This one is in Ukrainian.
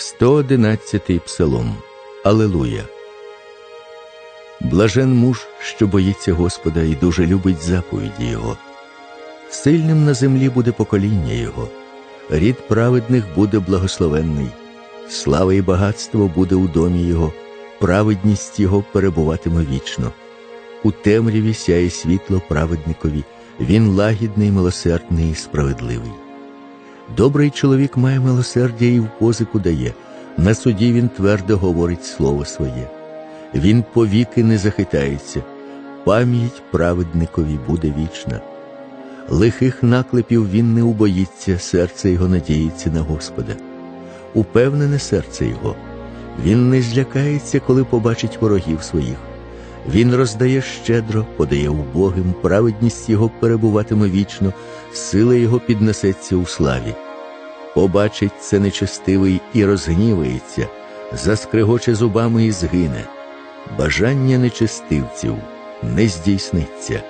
111 псалом. Алелуя. Блажен муж, що боїться Господа і дуже любить заповіді Його. Сильним на землі буде покоління Його, рід праведних буде благословенний, слава і багатство буде у домі Його, праведність Його перебуватиме вічно. У темряві сяє світло праведникові, він лагідний, милосердний і справедливий. Добрий чоловік має милосердя і в позику дає, на суді він твердо говорить слово своє. Він повіки не захитається, пам'ять праведникові буде вічна. Лихих наклепів він не убоїться, серце його надіється на Господа. Упевнене серце його. Він не злякається, коли побачить ворогів своїх. Він роздає щедро, подає убогим, праведність його перебуватиме вічно, сила його піднесеться у славі. Побачить це нечестивий і розгнівається, заскригоче зубами і згине. Бажання нечестивців не здійсниться.